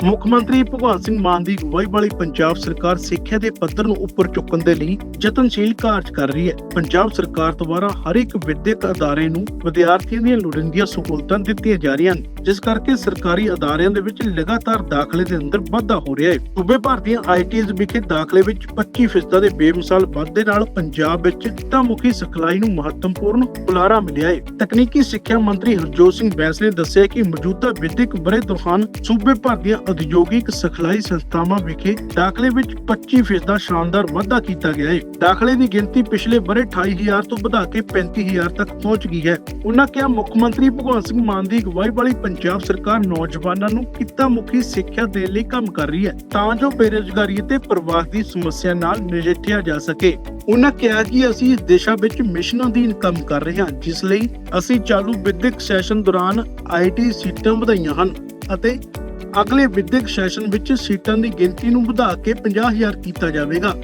ਮੁੱਖ ਮੰਤਰੀ ਭਗਵੰਤ ਸਿੰਘ ਮਾਨ ਦੀ ਅਗਵਾਈ ਵਾਲੀ ਪੰਜਾਬ ਸਰਕਾਰ ਸਿੱਖਿਆ ਦੇ ਪੱਧਰ ਨੂੰ ਉੱਪਰ ਚੁੱਕਣ ਦੇ ਲਈ ਯਤਨਸ਼ੀਲ ਕਾਰਜ ਕਰ ਰਹੀ ਹੈ। ਪੰਜਾਬ ਸਰਕਾਰ ਦੁਆਰਾ ਹਰ ਇੱਕ ਵਿਦਿਅਕ ਅਦਾਰੇ ਨੂੰ ਵਿਦਿਆਰਥੀਆਂ ਦੀਆਂ ਲੋੜੀਂਦੀਆਂ ਸਹੂਲਤਾਂ ਦਿੱਤੀਆਂ ਜਾ ਰਹੀਆਂ ਹਨ, ਜਿਸ ਕਰਕੇ ਸਰਕਾਰੀ ਅਦਾਰਿਆਂ ਦੇ ਵਿੱਚ ਲਗਾਤਾਰ ਦਾਖਲੇ ਦੇ ਅੰਦਰ ਵਾਧਾ ਹੋ ਰਿਹਾ ਹੈ। ਸੂਬੇ ਭਰ ਦੀਆਂ ਆਈਟੀਜ਼ ਵਿਖੇ ਦਾਖਲੇ ਵਿੱਚ 25% ਦੇ ਬੇਮਿਸਾਲ ਵਾਧੇ ਨਾਲ ਪੰਜਾਬ ਵਿੱਚ ਮੁਖੀ ਸਿਖਲਾਈ ਨੂੰ ਮਹੱਤਵਪੂਰਨ ਬੁਲਾਰਾ ਮਿਲਿਆ ਹੈ। ਤਕਨੀਕੀ ਸਿੱਖਿਆ ਮੰਤਰੀ ਹਰਜੋਤ ਸਿੰਘ ਬੈਂਸ ਨੇ ਦੱਸਿਆ ਕਿ ਮੌਜੂਦਾ ਵਿਦਿਅਕ ਬਰੇ ਦੌਰਾਨ ਸੂਬੇ ਭਰ ਦੀਆਂ ਉਦਯੋਗਿਕ ਸਿਖਲਾਈ ਸੰਸਥਾਵਾਂ ਵਿਖੇ ਦਾਖਲੇ ਵਿੱਚ 25% ਦਾ ਸ਼ਾਨਦਾਰ ਵਾਧਾ ਕੀਤਾ ਗਿਆ ਹੈ ਦਾਖਲੇ ਦੀ ਗਿਣਤੀ ਪਿਛਲੇ ਬਰੇ 28000 ਤੋਂ ਵਧਾ ਕੇ 35000 ਤੱਕ ਪਹੁੰਚ ਗਈ ਹੈ। ਉਹਨਾਂ ਕਿਹਾ, ਮੁੱਖ ਮੰਤਰੀ ਭਗਵੰਤ ਸਿੰਘ ਮਾਨ ਦੀ ਅਗਵਾਈ ਵਾਲੀ ਪੰਜਾਬ ਸਰਕਾਰ ਨੌਜਵਾਨਾਂ ਨੂੰ ਕਿੱਤਾ ਮੁਖੀ ਸਿੱਖਿਆ ਦੇਣ ਲਈ ਕੰਮ ਕਰ ਰਹੀ ਹੈ, ਤਾਂ ਜੋ ਬੇਰੁਜ਼ਗਾਰੀ ਅਤੇ ਪ੍ਰਵਾਸ ਦੀ ਸਮੱਸਿਆ ਨਾਲ ਨਜਿੱਠਿਆ ਜਾ ਸਕੇ। ਉਹਨਾਂ ਕਿਹਾ ਕਿ ਅਸੀਂ ਇਸ ਦਿਸ਼ਾ ਵਿੱਚ ਮਿਸ਼ਨਾਂ ਦੀ ਕੰਮ ਕਰ ਰਹੇ ਹਾਂ, ਜਿਸ ਲਈ ਅਸੀਂ ਚਾਲੂ ਵਿਦਿਅਕ ਸੈਸ਼ਨ ਦੌਰਾਨ ਆਈਟੀ ਸੀਟਾਂ ਵਧਾਈਆਂ ਹਨ ਅਤੇ ਅਗਲੇ ਵਿੱਦਿਅਕ ਸੈਸ਼ਨ ਵਿੱਚ ਸੀਟਾਂ ਦੀ ਗਿਣਤੀ ਨੂੰ ਵਧਾ ਕੇ 50000 ਕੀਤਾ ਜਾਵੇਗਾ।